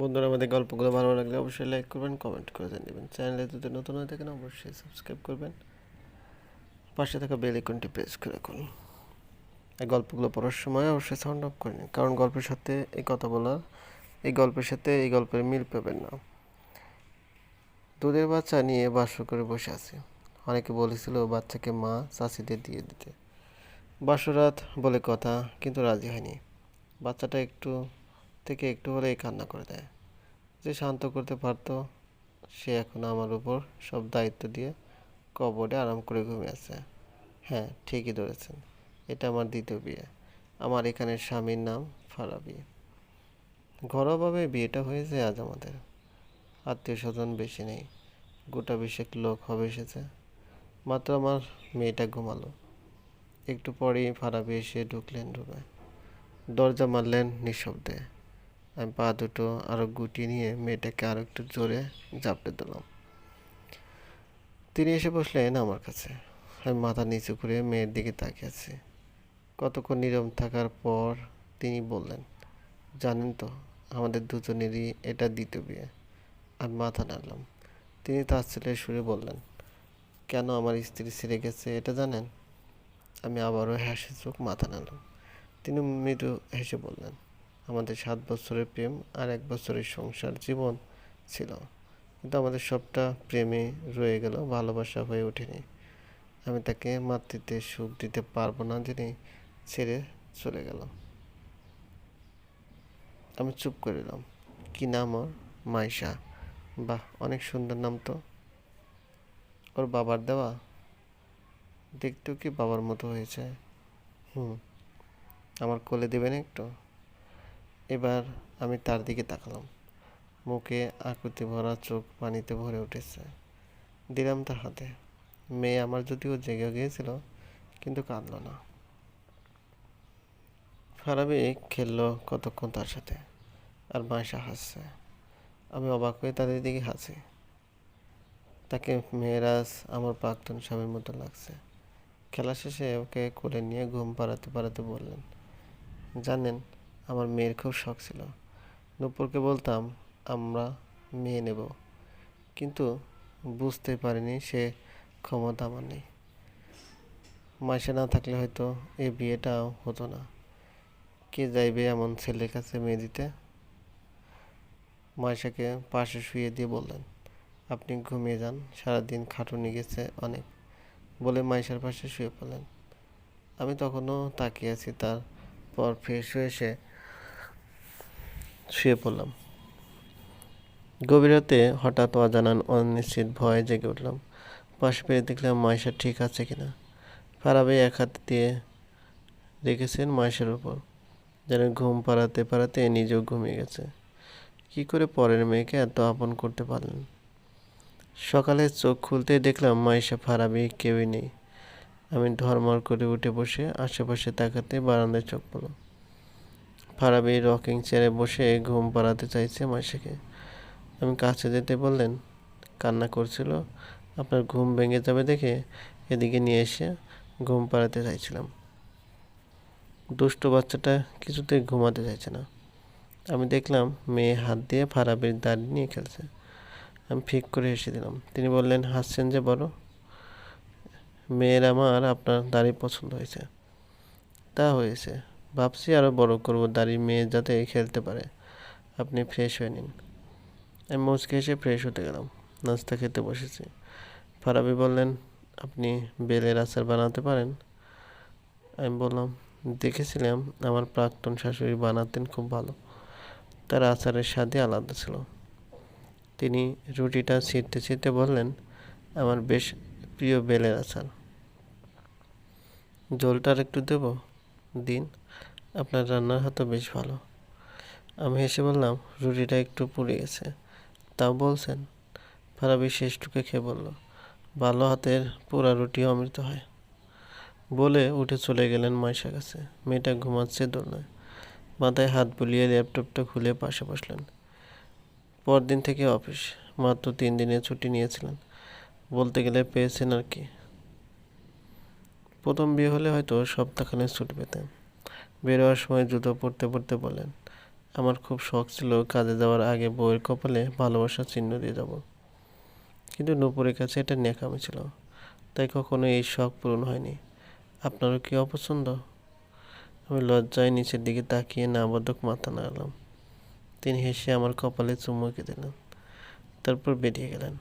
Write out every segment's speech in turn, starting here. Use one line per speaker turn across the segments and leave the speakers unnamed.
বন্ধুরা, আমাদের গল্পগুলো ভালো লাগলে অবশ্যই লাইক করবেন কমেন্ট করে জানিয়ে চ্যানেলে যদি নতুন হয়ে থাকেন, অবশ্যই সাবস্ক্রাইব করবেন। পাশে থাকা বেল আইকনটি প্রেস করে রাখুন। এই গল্পগুলো পড়ার সময় অবশ্যই সাউন্ড অফ করে নিন, কারণ গল্পের সাথে এই কথা বলা এই গল্পের সাথে এই গল্পের মিল পাবেন না। দুধের বাচ্চা নিয়ে বাসর করে বসে আছি। অনেকে বলেছিল, বাচ্চাকে মা চাষিদের দিয়ে দিতে। বাসরাত বলে কথা, কিন্তু রাজি হয়নি। বাচ্চাটা একটু থেকে একটু হলেই কান্না করে দেয়। যে শান্ত করতে পারতো, সে এখন আমার উপর সব দায়িত্ব দিয়ে কবরে আরাম করে ঘুমিয়ে আছে। হ্যাঁ ঠিকই ধরেছেন। এটা আমার দ্বিতীয় বিয়ে। আমার এখানে স্বামীর নাম ফারাবি। ঘরোয়াভাবে বিয়েটা হয়েছে আজ আমাদের। আত্মীয় স্বজন বেশি নেই। গোটা বিশেক লোক হবে এসেছে। মাত্র আমার মেয়েটা ঘুমালো। একটু পরেই ফারাবি এসে ঢুকলেন রুমে। দরজা মারলেন নিঃশব্দে। আমি পা দুটো আরও গুটিয়ে নিয়ে মেয়েটাকে আরও একটু জোরে জাপটে দিলাম। তিনি এসে বসলেন আমার কাছে। আমি মাথা নিচু করে মেয়ের দিকে তাকিয়ে আছি। কতক্ষণ নীরব থাকার পর তিনি বললেন, জানেন তো, আমাদের দুজনেরই এটা দ্বিতীয় বিয়ে। আমি মাথা নাড়লাম। তিনি তার ছেলে সুরে বললেন, কেন আমার স্ত্রী ছেড়ে গেছে এটা জানেন? আমি আবারও হাসি চোখ মাথা নাড়লাম। তিনি মৃদু হেসে বললেন আমাদের সাত বছরের প্রেম আর এক বছরের সংসার জীবন ছিল। কিন্তু আমাদের সবটা প্রেমে রয়ে গেল, ভালোবাসা হয়ে ওঠেনি। আমি তাকে মাতৃত্বে সুখ দিতে পারব না জেনে ছেড়ে চলে গেল। আমি চুপ করে কি নাম ওর? মাইশা। বাহ, অনেক সুন্দর নাম তো। ওর বাবার দেওয়া? দেখতেও কি বাবার মতো হয়েছে। হুম, আমার কোলে দেবেন একটু? এবার আমি তার দিকে তাকালাম। মুখে আকুতি ভরা চোখ পানিতে ভরে উঠেছে। দিলাম তার হাতে। মেয়ে আমার যদিও জেগে গিয়েছিল, কিন্তু কাঁদল না। ফারাবি খেললো কতক্ষণ তার সাথে, আর মায়েশা হাসছে। আমি অবাক হয়ে তাদের দিকে হাসি। তাকে মেয়েরাজ আমার প্রাক্তন স্বামীর মতো লাগছে। খেলা শেষে ওকে কোলে নিয়ে ঘুম পাড়াতে পাড়াতে বললেন, জানেন আমার মেয়ের খুব শখ ছিল। নূপুরকে বলতাম, আমরা মেয়ে নেব। কিন্তু বুঝতে পারিনি সে ক্ষমতা আমার নেই। মাসে না থাকলে হয়তো এই বিয়েটাও হতো না। কে যাইবে এমন ছেলের কাছে মেয়ে দিতে? মাইশাকে পাশে শুয়ে দিয়ে বললেন, আপনি ঘুমিয়ে যান, সারাদিন খাটুনি গেছে অনেক। বলে মাইশার পাশে শুয়ে পড়লেন। আমি তখনও তাকিয়ে আছি, তারপর ফ্রেশ হয়ে এসে শুয়ে পড়লাম। গভীর রাতে হঠাৎ অজানান অনিশ্চিত ভয়ে জেগে উঠলাম। পাশে পেয়ে দেখলাম মাইশা ঠিক আছে কিনা। ফারাবে এক হাত দিয়ে রেখেছেন মাইশার উপর। যেন ঘুম পাড়াতে পাড়াতে নিজেও ঘুমিয়ে গেছে। কি করে পরের মেয়েকে এত আপন করতে পারলেন? সকালে চোখ খুলতেই দেখলাম মাইশা ফারাবি কেউই নেই। আমি ধর্মর করে উঠে বসে আশেপাশে তাকাতে বারান্দায় চোখ পড়ল। ফারাবি রকিং চেয়ারে বসে ঘুম পাড়াতে চাইছে মাসিকে আমি কাছে যেতে বললেন? কান্না করছিল। আপনার ঘুম ভেঙে যাবে দেখে এদিকে নিয়ে এসে ঘুম পাড়াতে চাইছিলাম। দুষ্ট বাচ্চাটা কিছুতেই ঘুমাতে চাইছে না। আমি দেখলাম মেয়ে হাত দিয়ে ফারাবির দাড়ি নিয়ে খেলছে। আমি ফিক করে হেসে দিলাম। তিনি বললেন, হাসছেন যে বড়? মেয়ের আমার আপনার দাড়ি পছন্দ হয়েছে। তা হয়েছে। ভাবছি আরও বড় করব দাড়ি মেয়ে যাতে খেলতে পারে। আপনি ফ্রেশ হয়ে নিন। আমি মুচকে এসে ফ্রেশ হতে গেলাম। নাস্তা খেতে বসেছি। ফারাবি বললেন, আপনি বেলের আচার বানাতে পারেন? আমি বললাম, দেখেছিলাম, আমার প্রাক্তন শাশুড়ি বানাতেন খুব ভালো। তার আচারের স্বাদই আলাদা ছিল। তিনি রুটিটা ছিঁড়তে ছিঁড়তে বললেন, আমার বেশ প্রিয় বেলের আচার। জলটা আর একটু দেব? দিন? আপনার রান্নার হাতও বেশ ভালো। আমি হেসে বললাম, রুটিটা একটু পুড়ে গেছে। তাও বলছেন, ফারাবি শেষটুকে খেয়ে বলল ভালো হাতের পোড়া রুটিও অমৃত হয়। বলে উঠে চলে গেলেন মাইশা কাছে। মেয়েটা ঘুমাচ্ছে দোলনায়। মাথায় হাত বুলিয়ে ল্যাপটপটা খুলে পাশে বসলেন। পরদিন থেকে অফিস, মাত্র তিন দিনের ছুটি নিয়েছিলেন। বলতে গেলে পেয়েছেন আর কি। প্রথম বিয়ে হলে হয়তো সপ্তাহখানে ছুটি পেতেন। বেরোয়ার সময় জুতো পরতে পরতে বলেন আমার খুব শখ ছিল কাজে যাওয়ার আগে বউয়ের কপালে ভালোবাসার চিহ্ন দিয়ে যাব। কিন্তু নূপুরের কাছে এটা ন্যাকামি ছিল। তাই কখনো এই শখ পূরণ হয়নি। আপনারও কি অপছন্দ? আমি লজ্জায় নিচের দিকে তাকিয়ে নাবদ্ধক মাথা নাড়লাম। তিনি হেসে আমার কপালে চুমুকে দিলেন। তারপর বেরিয়ে গেলেন।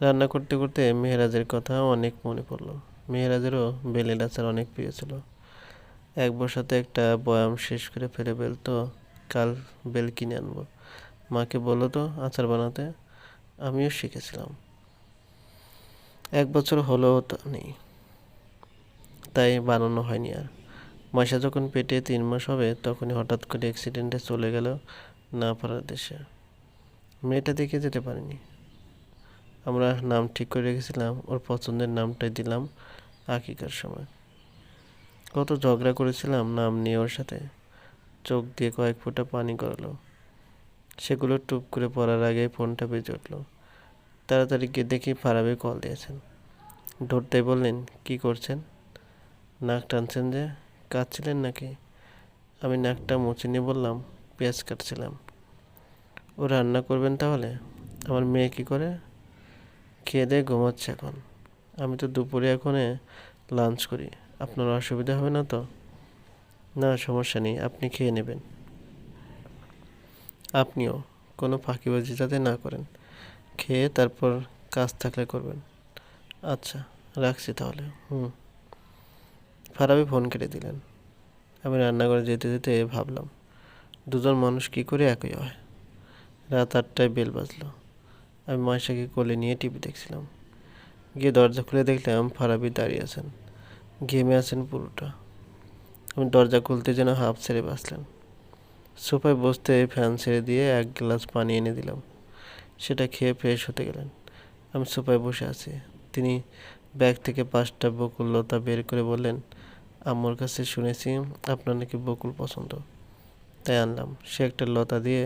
রান্না করতে করতে মেহরাজের কথা অনেক মনে পড়ল। মেহরাজেরও বেলের আচার অনেক প্রিয় ছিল। এক বসাতে একটা বয়াম শেষ করে ফেলে বেল তো, কাল বেল কিনে আনব। মাকে বলল তো, আচার বানাতে। আমিও শিখেছিলাম। এক বছর হলেও তা নেই। তাই বানানো হয়নি আর। ময়সা যখন পেটে তিন মাস হবে, তখনই হঠাৎ করে অ্যাক্সিডেন্টে চলে গেল না পারার দেশে। মেয়েটা দেখে যেতে পারিনি। আমরা নাম ঠিক করে রেখেছিলাম, ওর পছন্দের নামটাই দিলাম আকিকার সময়। কত ঝগড়া করেছিলাম নাম নিয়ে ওর সাথে। চোখ দিয়ে কয়েক ফোঁটা পানি গড়ালো। সেগুলো টুপ করে পড়ার আগে ফোনটা বেজে উঠল। তাড়াতাড়ি গিয়ে দেখি ফারাবি কল দিয়েছেন। ধরতেই বললেন, কি করছেন? নাক টানছেন যে, কাঁদছিলেন নাকি? আমি নাকটা মুছে নিয়ে বললাম, পেঁয়াজ কাটছিলাম। ও রান্না করবেন তাহলে? আমার মেয়ে কি করে? খেয়ে দিয়ে ঘুমাচ্ছে এখন। আমি তো দুপুরে এখনে লাঞ্চ করি। আপনার অসুবিধা হবে না তো? না, সমস্যা নেই, আপনি খেয়ে নেবেন। আপনিও কোনো ফাঁকিবাজি যাতে না করেন, খেয়ে তারপর কাজ থাকলে করবেন। আচ্ছা রাখছি তাহলে, হুম। ফারাবি ফোন কেটে দিলেন। আমি রান্নাঘরে যেতে যেতে ভাবলাম, দুজন মানুষ কি করে একই হয়? রাত আটটায় বেল বাজলো। আমি ময়সাকে কোলে নিয়ে টিভি দেখছিলাম। গিয়ে দরজা খুলে দেখলাম ফারাবি দাঁড়িয়ে আছেন। ঘেমে আছেন পুরোটা। আমি দরজা খুলতে যেন হাফ ছেড়ে বাঁচলেন সোফায় বসতে ফ্যান ছেড়ে দিয়ে এক গ্লাস পানি এনে দিলাম। সেটা খেয়ে ফ্রেশ হতে গেলেন। আমি সোফায় বসে আছি। তিনি ব্যাগ থেকে পাঁচটা বকুল লতা বের করে বললেন, আম্মুর কাছে শুনেছি আপনার নাকি বকুল পছন্দ। তাই আনলাম। সে একটা লতা দিয়ে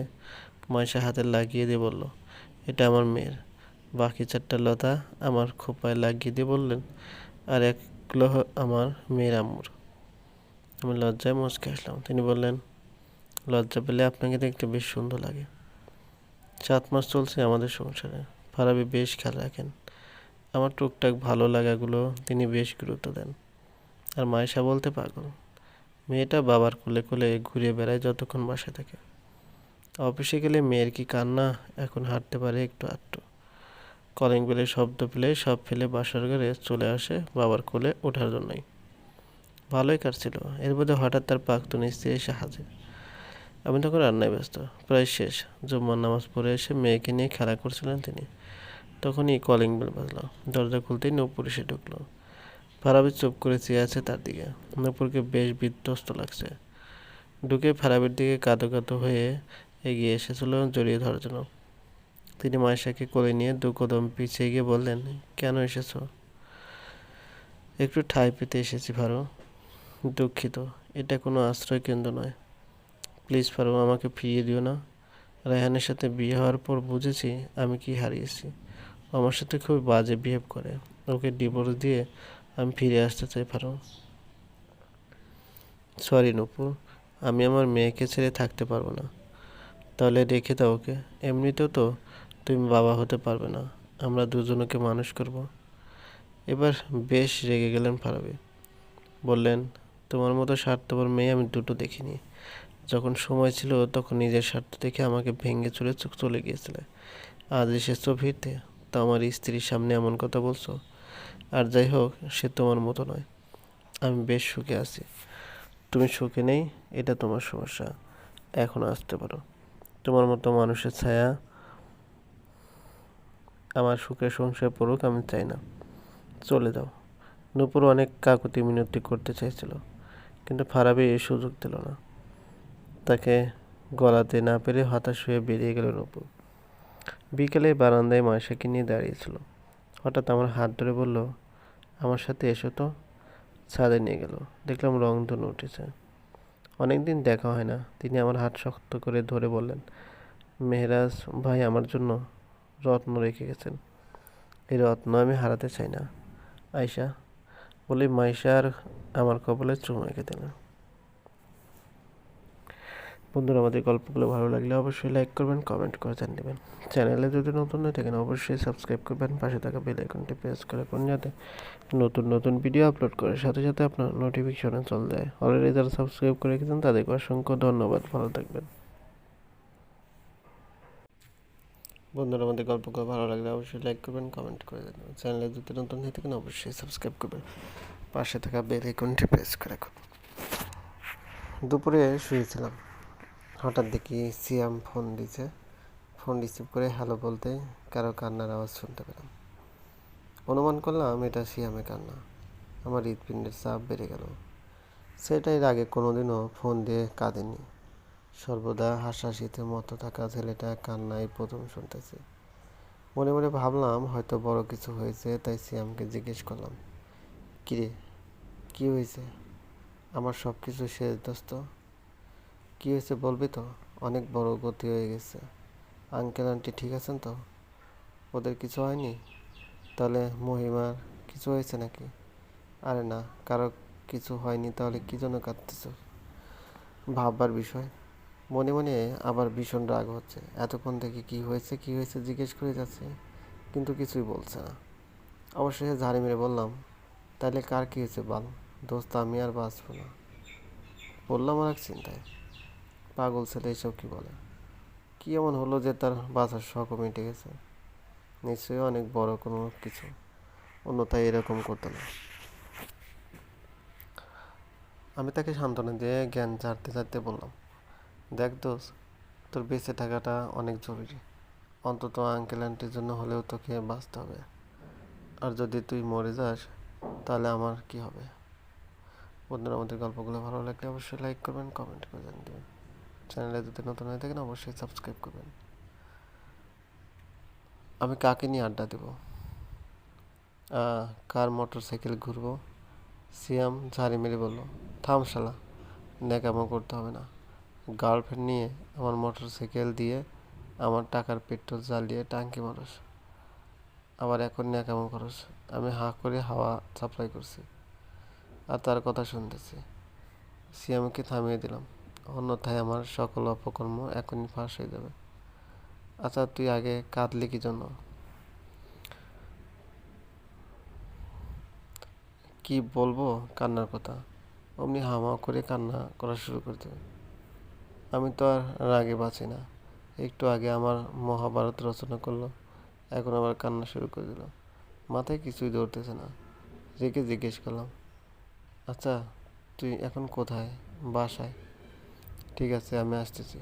ময়সা হাতে লাগিয়ে দিয়ে বলল, এটা আমার মেয়ের। বাকি চারটা লতা আমার খোপায় লাগিয়ে দিয়ে বললেন, আর একগুলো আমার মেয়ের আম্মুর। আমি লজ্জায় মুচকে আসলাম। তিনি বললেন, লজ্জা পেলে আপনাকে দেখতে বেশ সুন্দর লাগে। সাত মাস চলছে আমাদের সংসারে। ফারাবি বেশ খেয়াল রাখেন। আমার টুকটাক ভালো লাগাগুলো তিনি বেশ গুরুত্ব দেন। আর মায়েশা বলতে পাগল। মেয়েটা বাবার কোলে কোলে ঘুরে বেড়ায় যতক্ষণ বাসায় থাকে। অফিসে গেলে মেয়ের কি কান্না? এখন হাঁটতে পারে একটু আধটু। কলিং বেলের শব্দ পেলে সব ফেলে বাসার ঘরে চলে আসে বাবার কোলে ওঠার জন্যই। ভালোই কাটছিল। এর মধ্যে হঠাৎ তার প্রাক্তন স্ত্রী এসে হাজির। আমি তখন রান্নায় ব্যস্ত। প্রায় শেষ। জুম্মার নামাজ পড়ে এসে মেয়েকে নিয়ে খেলা করছিলেন তিনি। তখনই কলিং বেল বাজলো। দরজা খুলতেই নূপুর এসে ঢুকলো। ফারাবি চুপ করে চেয়ে আছে তার দিকে। নূপুরকে বেশ বিধ্বস্ত লাগছে। ঢুকে ফারাবির দিকে কাঁদো কাঁদো হয়ে এগিয়ে এসেছিল জড়িয়ে ধরার জন্য। তিনি মায়েশাকে কোলে নিয়ে দু কদম পিছিয়ে গিয়ে বললেন, কেন এসেছ? একটু ঠাঁই পেতে এসেছি ফারো দুঃখিত। এটা কোনো আশ্রয় কেন্দ্র নয়। প্লিজ ফারো আমাকে ফিরিয়ে দিও না। রায়হানের সাথে বিয়ে হওয়ার পর বুঝেছি আমি কি হারিয়েছি। আমার সাথে খুব বাজে বিহেভ করে। ওকে ডিভোর্স দিয়ে আমি ফিরে আসতে চাই ফারো সরি নূপুর আমি আমার মেয়েকে ছেড়ে থাকতে পারব না। তাহলে রেখে দাও ওকে। এমনিতেও তো তুমি বাবা হতে পারবে না। আমরা দুজনকে মানুষ করব। এবার বেশ রেগে গেলেন ফারাবি। বললেন, তোমার মতো স্বার্থপর মেয়ে আমি দুটো দেখিনি। যখন সময় ছিল তখন নিজের স্বার্থ দেখে আমাকে ভেঙে চলে চোখ চলে গিয়েছিলে। আজ এসেছ ফিরতে, তা আমার স্ত্রীর সামনে এমন কথা বলছো। আর যাই হোক, সে তোমার মতো নয়। আমি বেশ সুখে আছি। তুমি সুখে নেই, এটা তোমার সমস্যা। এখন আসতে পারো। তোমার মতো মানুষের ছায়া আমার সুখের সংসার পড়ুক, আমি চাই না। চলে যাও। নূপুর অনেক কাকুতি মিনতি করতে চাইছিল, কিন্তু ফারাবি এই সুযোগ দিল না। তাকে গলাতে না পেরে হতাশ হয়ে বেরিয়ে গেল নূপুর। বিকেলে বারান্দায় মাসাকে নিয়ে দাঁড়িয়েছিল। হঠাৎ আমার হাত ধরে বলল, আমার সাথে এসো তো। ছাদে নিয়ে গেল। দেখলাম রংধনু উঠেছে। অনেকদিন দেখা হয় না। তিনি আমার হাত শক্ত করে ধরে বললেন, মেহরাজ ভাই আমার জন্য রত্ন রেখে গেছেন। এই রত্ন আমি হারাতে চাই না। আয়সা বলে মাইশা আর আমার কপালে চুমু এঁকে দিলেন বন্ধুরা, আমাদের গল্পগুলো ভালো লাগলে অবশ্যই লাইক করবেন, কমেন্ট করে জানিয়ে চ্যানেলে যদি নতুন হয়ে থাকেন, অবশ্যই সাবস্ক্রাইব করবেন। পাশে থাকা বেল আইকনটি প্রেস করে কোন যাতে নতুন নতুন ভিডিও আপলোড করে সাথে সাথে আপনার নোটিফিকেশনে চলে যায়। অলরেডি যারা সাবস্ক্রাইব করে রেখেছেন, তাদেরকে অসংখ্য ধন্যবাদ। ভালো থাকবেন। বন্ধুরা, আমাদের গল্পগুলো ভালো লাগলে অবশ্যই লাইক করবেন কমেন্ট করে দেবেন। চ্যানেলে যদি নতুন হয়ে থাকেন, অবশ্যই সাবস্ক্রাইব করবেন। পাশে থাকা বেল আইকনটি প্রেস করে রাখুন। দুপুরে শুয়েছিলাম। হঠাৎ দেখি সিয়াম ফোন দিছে। ফোন রিসিভ করে হ্যালো বলতে কারও কান্নার আওয়াজ শুনতে পেলাম। অনুমান করলাম, এটা সিয়ামে কান্না। আমার হৃদপিণ্ডের চাপ বেড়ে গেল। সেটা এর আগে কোনোদিনও ফোন দিয়ে কাঁদেনি। সর্বদা হাসাহাসিতে মতো থাকা ছেলেটা কান্নাই প্রথম শুনতেছে। মনে মনে ভাবলাম, হয়তো বড় কিছু হয়েছে, তাই সিয়ামকে জিজ্ঞেস করলাম, কিরে, কি হয়েছে? আমার সব কিছু শেষ, দোস্ত। কী হয়েছে বলবি তো? অনেক বড় গতি হয়ে গেছে। আঙ্কেল, আন্টি ঠিক আছেন তো? ওদের কিছু হয়নি? তাহলে মহিমার কিছু হয়েছে নাকি? আরে না, কারও কিছু হয়নি, তাহলে কী জন্য কাঁদতেছ? ভাববার বিষয়। মনে মনে আবার ভীষণ রাগ হচ্ছে। এতক্ষণ থেকে কি হয়েছে কি হয়েছে জিজ্ঞেস করে যাচ্ছে, কিন্তু কিছুই বলছে না। অবশেষে ঝাড়ি মেরে বললাম তাহলে কার কী হয়েছে বল? দোস্ত, আমি আর বাঁচবো না। বললাম, আর এক চিন্তায়। পাগল ছেলে এইসব কি বলে? কি এমন হলো যে তার বাঁচার শখ মিটে গেছে? নিশ্চয়ই অনেক বড় কোনো কিছু। অন্যথায় এরকম করতো না। আমি তাকে সান্ত্বনা দিয়ে জ্ঞান ঝাড়তে ঝাড়তে বললাম দেখ দোষ তোর বেঁচে থাকাটা অনেক জরুরি। অন্তত আঙ্কেল আন্টির জন্য হলেও তোকে বাঁচতে হবে। আর যদি তুই মরে যাস, তাহলে আমার কি হবে? বন্ধুরা, আমাদের গল্পগুলো ভালো লাগলে অবশ্যই লাইক করবেন কমেন্ট করে জানিয়ে দেবেন। চ্যানেলে যদি নতুন হয়ে থাকেন, অবশ্যই সাবস্ক্রাইব করবেন। আমি কাকে নিয়ে আড্ডা দেব? কার মোটর সাইকেল ঘুরবো? সিয়াম ঝাড়ি মেরে বলল, থাম শালা, ন্যাকামো করতে হবে না। গার্লফ্রেন্ড নিয়ে আমার মোটর সাইকেল দিয়ে আমার টাকার পেট্রোল জ্বালিয়ে টাঙ্কি মারস। আবার এখন ন্যাকামো করস। আমি হাঁ করে হাওয়া সাপ্লাই করছি। আর তার কথা শুনতেছি। সিয়ামকে থামিয়ে দিলাম। অন্যথায় আমার সকল অপকর্ম এখনই ফাঁস হয়ে যাবে। আচ্ছা তুই আগে কাঁদলি কি জন্য? কি বলব? কান্নার কথা। অমনি হামা করে কান্না করা শুরু করে দেবে। আমি তো আর রাগে বাঁচি না। একটু আগে আমার মহাভারত রচনা করল, এখন আবার কান্না শুরু করে দিল। মাথায় কিছুই ধরতেছে না। রেখে জিজ্ঞেস করলাম আচ্ছা তুই এখন কোথায়? বাসায়? ঠিক আছে, আমি আসতেছি।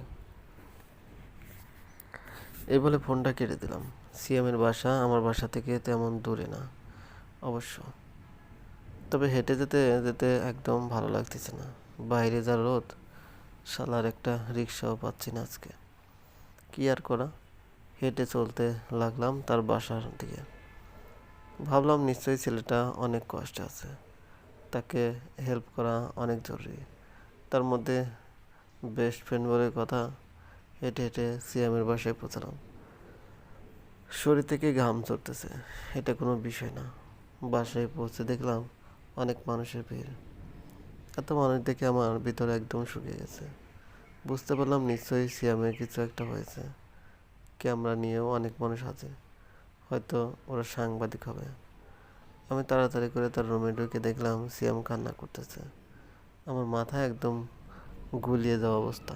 এই বলে ফোনটা কেটে দিলাম। সিএমের বাসা আমার বাসা থেকে তেমন দূরে না, অবশ্য। তবে হেঁটে যেতে যেতে একদম ভালো লাগতেছে না। বাইরে যা রোদ শালার একটা রিক্সাও পাচ্ছি না আজকে। কি আর করা? হেঁটে চলতে লাগলাম তার বাসার দিকে। ভাবলাম নিশ্চয়ই ছেলেটা অনেক কষ্টে আছে। তাকে হেল্প করা অনেক জরুরি। তার মধ্যে বেস্ট ফ্রেন্ড বলে কথা হেঁটে হেঁটে সিয়ামের বাসায় পৌঁছালাম। শরীর থেকে ঘাম চড়তেছে। এটা কোনো বিষয় না। বাসায় পৌঁছে দেখলাম অনেক মানুষের ভিড়। এত মানুষ দেখে আমার ভিতরে একদম শুকিয়ে গেছে। বুঝতে পারলাম নিশ্চয়ই সিয়ামের কিছু একটা হয়েছে। ক্যামেরা নিয়েও অনেক মানুষ আছে। হয়তো ওরা সাংবাদিক হবে। আমি তাড়াতাড়ি করে তার রুমে ঢুকে দেখলাম সিয়াম কান্না করতেছে। আমার মাথা একদম গুলিয়ে যাওয়া অবস্থা।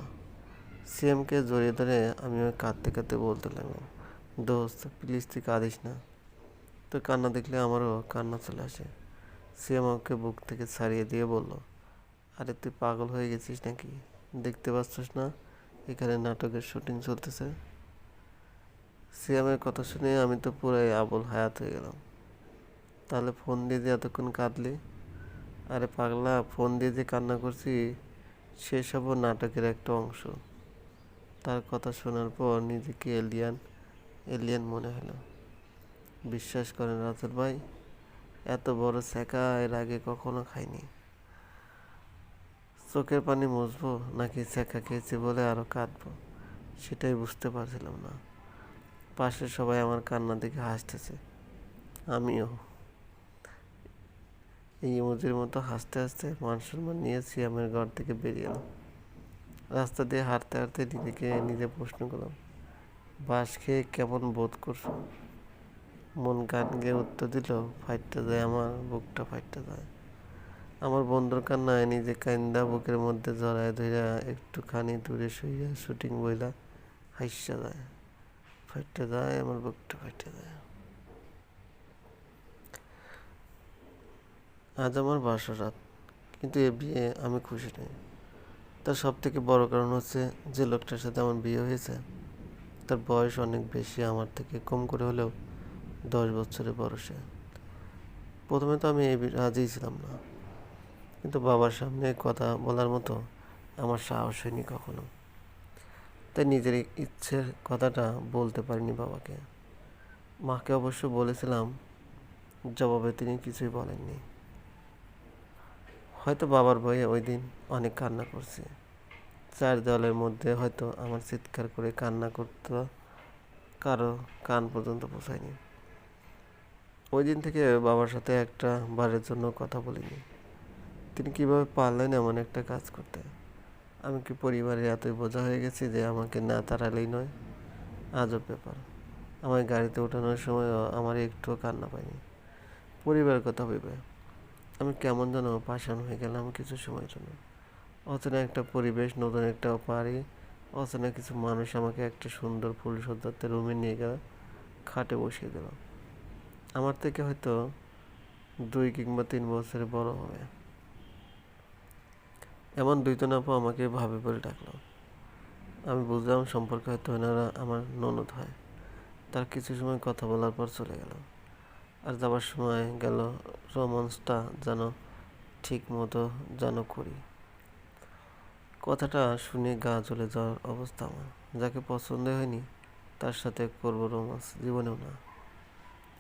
সিএমকে জড়িয়ে ধরে আমি ওই কাঁদতে কাঁদতে বলতে লাগলাম, দোস্ত প্লিজ তুই কাঁদিস না। তো কান্না দেখলে আমারও কান্না চলে আসে। সিএম আমাকে বুক থেকে ছাড়িয়ে দিয়ে বলল আরে তুই পাগল হয়ে গেছিস নাকি? দেখতে পাচ্ছিস না? এখানে নাটকের শুটিং চলতেছে। সিএমের কথা শুনে আমি তো পুরাই আবল হায়াত হয়ে গেলাম। তাহলে ফোন দিয়ে যে এতক্ষণ কাঁদলি? আরে পাগলা, ফোন দিয়ে যে কান্না করছি, সেসবও নাটকের একটা অংশ। তার কথা শোনার পর নিজেকে এলিয়ান এলিয়ান মনে হলো। বিশ্বাস করেন রাতুল ভাই, এত বড় শেখা এর আগে কখনো খাইনি। চোখের পানি মুছবো নাকি শেখা খেয়েছি বলে আরও কাঁদবো? সেটাই বুঝতে পারছিলাম না। পাশে সবাই আমার কান্না দেখে হাসতেছে। আমিও। এই ইমোজির মতো হাসতে হাসতে মান সম্মান নিয়ে সিয়ামের ঘর থেকে বেরিয়ে এলাম। রাস্তা দিয়ে হাঁটতে হাঁটতে নিজেকে নিজে প্রশ্ন করলাম, বাস খেয়ে কেমন বোধ করছ? মন গান গেয়ে উত্তর দিল, ফাইটটা যায়, আমার বুকটা ফাইটটা যায়। আমার বন্ধুর কান্নায় নিজে কান্দা বুকের মধ্যে জড়ায় ধইরা একটুখানি দূরে শুইয়া শুটিং বইলা হাইসা যায়। ফাইটটা যায়, আমার বুকটা ফাইটটা যায়। আজ আমার বাসর রাত, কিন্তু এ বিয়ে আমি খুশি নই। তার সব থেকে বড় কারণ হচ্ছে যে লোকটার সাথে আমার বিয়ে হয়েছে, তার বয়স অনেক বেশি আমার থেকে কম করে হলেও দশ বছরের বড় সে। প্রথমে তো আমি এই রাজিই ছিলাম না। কিন্তু বাবার সামনে কথা বলার মতো আমার সাহস হয়নি কখনো। তাই নিজের ইচ্ছের কথাটা বলতে পারিনি বাবাকে। মাকে অবশ্য বলেছিলাম, জবাবে তিনি কিছুই বলেননি। হয়তো বাবার ভয়ে ওই দিন অনেক কান্না করছি। চার দেওয়ালের মধ্যে হয়তো আমার চিৎকার করে কান্না করতে, কারও কান পর্যন্ত পৌঁছায়নি। ওই দিন থেকে বাবার সাথে একটা বারের জন্য কথা বলিনি। তিনি কীভাবে পারলেন এমন একটা কাজ করতে? আমি কি পরিবারে এতই বোঝা হয়ে গেছি যে আমাকে না তাড়ালেই নয়? আজব ব্যাপার। আমার গাড়িতে ওঠানোর সময় আমার একটুও কান্না পাইনি পরিবারের কথা ভেবে। আমি কেমন যেন পাষাণ হয়ে গেলাম কিছু সময়ের জন্য। অচেনা একটা পরিবেশ, নতুন একটা পারি অচেনা কিছু মানুষ আমাকে একটা সুন্দর ফুল সজ্জাতে রুমে নিয়ে গেল, খাটে বসিয়ে দিল। আমার থেকে হয়তো দুই কিংবা তিন বছরের বড় হবে। এমন দুইজন আপু আমাকে ভাবে বলে ডাকলো। আমি বুঝলাম সম্পর্কে হয়তো ওনারা আমার ননদ হয়। তার কিছু সময় কথা বলার পর চলে গেল। আর যাবার সময় গেল রোমান্সটা যেন ঠিক মতো যেন করি। কথাটা শুনে গা জ্বলে যাওয়ার অবস্থা আমার। যাকে পছন্দ হয়নি, তার সাথে করব রোমান্স জীবনেও না।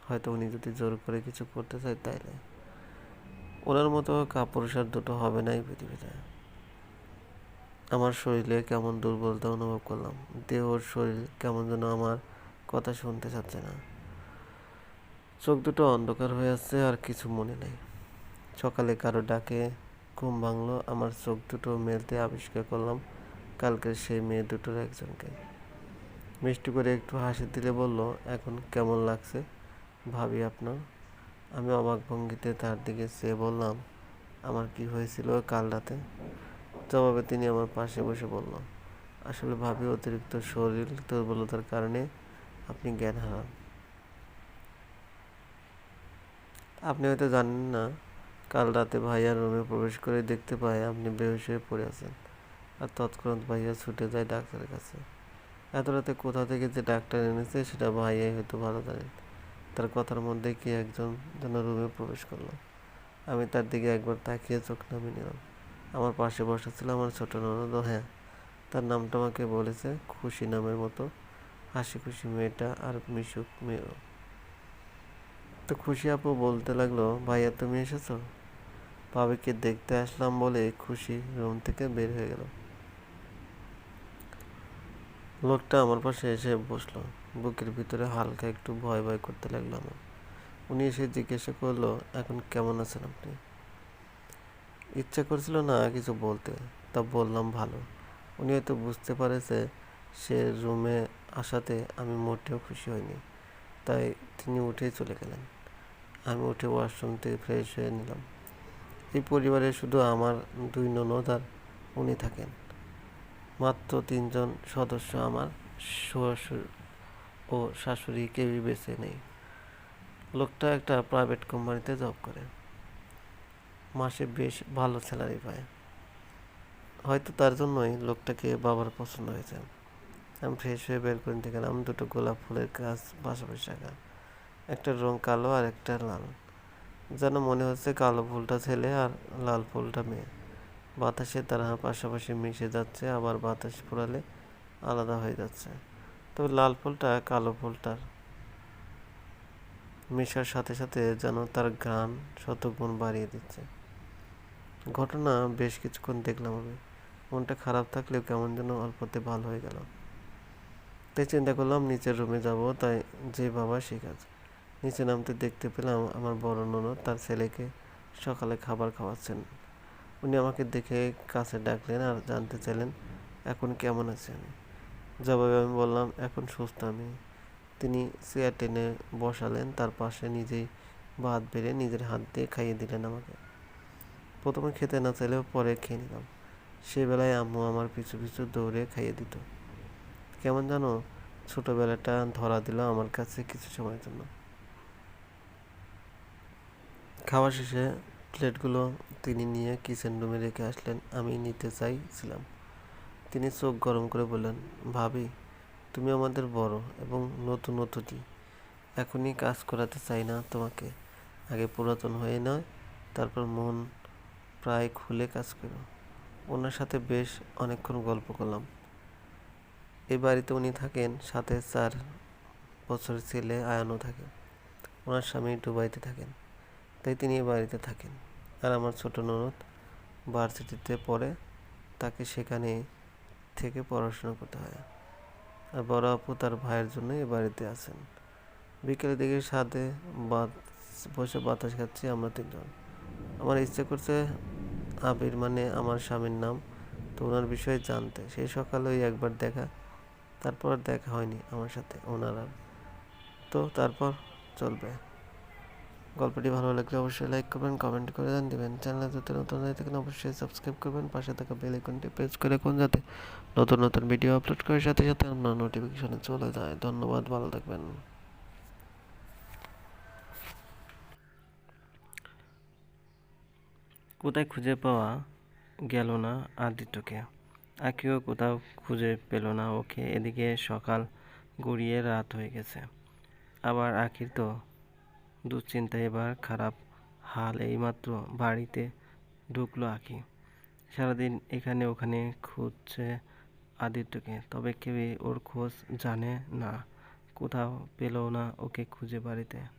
হয়তো উনি যদি জোর করে কিছু করতে চায় তাইলে। ওনার মতো কাপুরুষার দুটো হবে না এই পৃথিবীতে। আমার শরীরে কেমন দুর্বলতা অনুভব করলাম। দেহ শরীর কেমন যেন আমার কথা শুনতে চাচ্ছে না। চোখ দুটো অন্ধকার হয়ে আসছে আর কিছু মনে নেই। সকালে কারও ডাকে ঘুম ভাঙলো, আমার চোখ দুটো মেলতে আবিষ্কার করলাম কালকের সেই মেয়ে দুটোর একজনকে। মিষ্টি করে একটু হাসি দিলে বলল, এখন কেমন লাগছে ভাবি আপনার? আমি অবাক ভঙ্গিতে তার দিকে চেয়ে বললাম, আমার কি হয়েছিল কাল রাতে? জবাবে তিনি আমার পাশে বসে বলল, আসলে ভাবি অতিরিক্ত শরীর দুর্বলতার কারণে আপনি জ্ঞান হারান। আপনি হয়তো জানেন না, কাল রাতে ভাইয়ার রুমে প্রবেশ করে দেখতে পাই আপনি বেহুশ হয়ে পড়ে আছেন আর তৎক্ষণাৎ ভাইয়া ছুটে যায় ডাক্তারের কাছে। এত রাতে কোথা থেকে যে ডাক্তার এনেছে সেটা ভাইয়াই হয়তো ভালো জানেন তার কথার মধ্যে কি একজন যেন রুমে প্রবেশ করল? আমি তার দিকে একবার তাকিয়ে চোখ নামিয়ে নিলাম। আমার পাশে বসা ছিল আমার ছোট ননদ হ্যাঁ তার নামটা আমাকে বলেছে খুশি নামের মতো, হাসি খুশি মেয়েটা আর মিশুক মেয়েও। তো খুশি আপু বলতে লাগল, ভাইয়া, তুমি এসেছ? ভাবিকে দেখতে আসলাম বলে খুশি রুম থেকে বের হয়ে গেল। লোকটা আমার পাশে এসে বসল, বুকের ভিতরে হালকা একটু ভয় ভয় করতে লাগল আমার। উনি এসে জিজ্ঞাসা করল, এখন কেমন আছেন আপনি? ইচ্ছা করছিল না কিছু বলতে, তা বললাম ভালো। উনি হয়তো বুঝতে পারেছে সে রুমে আসাতে আমি মোটেও খুশি হইনি। তাই তিনি উঠেই চলে গেলেন। আমি উঠে ওয়াশরুম থেকে ফ্রেশ হয়ে নিলাম। এই পরিবারে শুধু আমার দুই ননদ আর উনি থাকেন। মাত্র তিনজন সদস্য আমার শ্বশুর ও শাশুড়ি কেউই বেঁচে নেই। লোকটা একটা প্রাইভেট কোম্পানিতে জব করে। মাসে বেশ ভালো স্যালারি পায়। হয়তো তার জন্যই লোকটাকে বাবার পছন্দ হয়েছে। আমি ফ্রেশ হয়ে বের করে নিতে গেলাম, দুটো গোলাপ ফুলের গাছ, পাশাপাশি রাখা একটা রং কালো আর একটা লাল। যেন মনে হচ্ছে কালো ফুলটা ছেলে আর লাল ফুলটা মেয়ে। বাতাসে তারা পাশাপাশি মিশে যাচ্ছে, আবার বাতাস ফুরালে আলাদা হয়ে যাচ্ছে। তবে লাল ফুলটা কালো ফুলটার। মেশার সাথে সাথে যেন তার গান শতগুণ বাড়িয়ে দিচ্ছে। ঘটনা বেশ কিছুক্ষণ দেখলাম আমি। মনটা খারাপ থাকলেও কেমন যেন অল্পতে ভালো হয়ে গেল। তাই চিন্তা করলাম নিচের রুমে যাব, তাই যে বাবা সে কাজ। নিচে নামতে দেখতে পেলাম আমার বড় ননদ তার ছেলেকে সকালে খাবার খাওয়াচ্ছেন। উনি আমাকে দেখে কাছে ডাকলেন আর জানতে চাইলেন, এখন কেমন আছেন? জবাবে আমি বললাম, এখন সুস্থ আমি। তিনি চেয়ার টেনে বসালেন, তার পাশে নিজেই ভাত বেড়ে নিজের হাত দিয়ে খাইয়ে দিলেন আমাকে। প্রথমে খেতে না চাইলেও পরে খেয়ে নিলাম সেই বেলায় আম্মু আমার পিছু পিছু দৌড়ে খাইয়ে দিত। কেমন জানো, ছোটোবেলাটা ধরা দিল আমার কাছে কিছু সময়ের জন্য। খাওয়া শেষে প্লেটগুলো তিনি নিয়ে কিচেন রুমে রেখে আসলেন, আমি নিতে চাইছিলাম। তিনি চোখ গরম করে বললেন, ভাবি, তুমি আমাদের বড় এবং নতুন অতিথি। এখনই কাজ করাতে চাই না তোমাকে। আগে পুরাতন হয়ে নয়, তারপর মন প্রায় খুলে কাজ করো। ওনার সাথে বেশ অনেকক্ষণ গল্প করলাম। এই বাড়িতে উনি থাকেন, সাথে চার বছরের ছেলে আয়ানও থাকে। ওনার স্বামী দুবাইতে থাকেন, তাই তিনি এ বাড়িতে থাকেন। আর আমার ছোট ননদ ভার্সিটিতে পড়ে, তাকে সেখানে থেকে পড়াশোনা করতে হয়। আর বড় আপু তার ভাইয়ের জন্য এ বাড়িতে আছেন। বিকেলের দিকে সাথে বসে বাতাস খাচ্ছি আমরা তিনজন। আমার ইচ্ছে করছে আবির মানে আমার স্বামীর নাম, তো ওনার বিষয়ে জানতে। সেই সকালে ওই একবার দেখা, তারপর দেখা হয়নি আমার সাথে ওনার আর। তো তারপর চলবে। গল্পটি ভালো লাগলে অবশ্যই লাইক করবেন কমেন্ট করে জান দেবেন। চ্যানেলে যদি নতুন হয়ে থাকেন অবশ্যই সাবস্ক্রাইব করবেন। পাশে থাকা বেল আইকনটি প্রেস করে রাখুন যাতে নতুন নতুন ভিডিও আপলোড করার সাথে সাথে আপনার নোটিফিকেশনে চলে যায়। ধন্যবাদ, ভালো থাকবেন। কোথায় খুঁজে পাওয়া গেল না আদিত্যকে? আঁকিও কোথাও খুঁজে পেল না ওকে। এদিকে সকাল গড়িয়ে রাত হয়ে গেছে। আবার আখির তো দুশ্চিন্তা, এবার খারাপ হাল। এইমাত্র বাড়িতে ঢুকলো আঁকি সারাদিন এখানে ওখানে খুঁজছে আদিত্যকে, তবে কেউই ওর খোঁজ জানে না। কোথাও পেলও না ওকে খুঁজে বাড়িতে।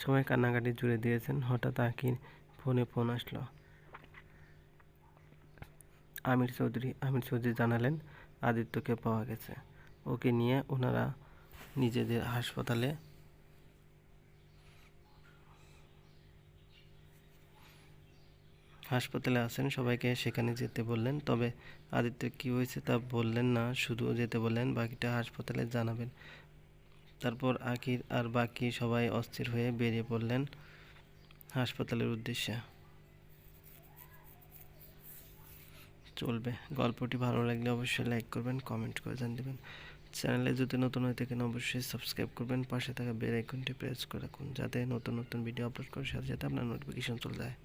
সবাই কান্নাকাটি জুড়ে দিয়েছেন। হঠাৎ আঁকির ফোনে ফোন আসলো। আমির চৌধুরী আমির চৌধুরী জানালেন আদিত্যকে পাওয়া গেছে। ওকে নিয়ে ওনারা নিজেদের হাসপাতালে হাসপাতালে আছেন। সবাইকে সেখানে যেতে বললেন। তবে আদিত্য কী হয়েছে তা বললেন না, শুধু যেতে বললেন, বাকিটা হাসপাতালে জানাবেন। তারপর আকির আর বাকি সবাই অস্থির হয়ে বেরিয়ে পড়লেন হাসপাতালের উদ্দেশ্যে। চলবে। গল্পটি ভালো লাগলে অবশ্যই লাইক করবেন, কমেন্ট করে জান দেবেন চ্যানেলে যদি নতুন হয়ে থাকেন, অবশ্যই সাবস্ক্রাইব করবেন। পাশে থাকা বেল আইকনটি প্রেস করে রাখুন, যাতে নতুন নতুন ভিডিও আপলোড করার সাথে সাথে আপনার নোটিফিকেশন চলে যায়।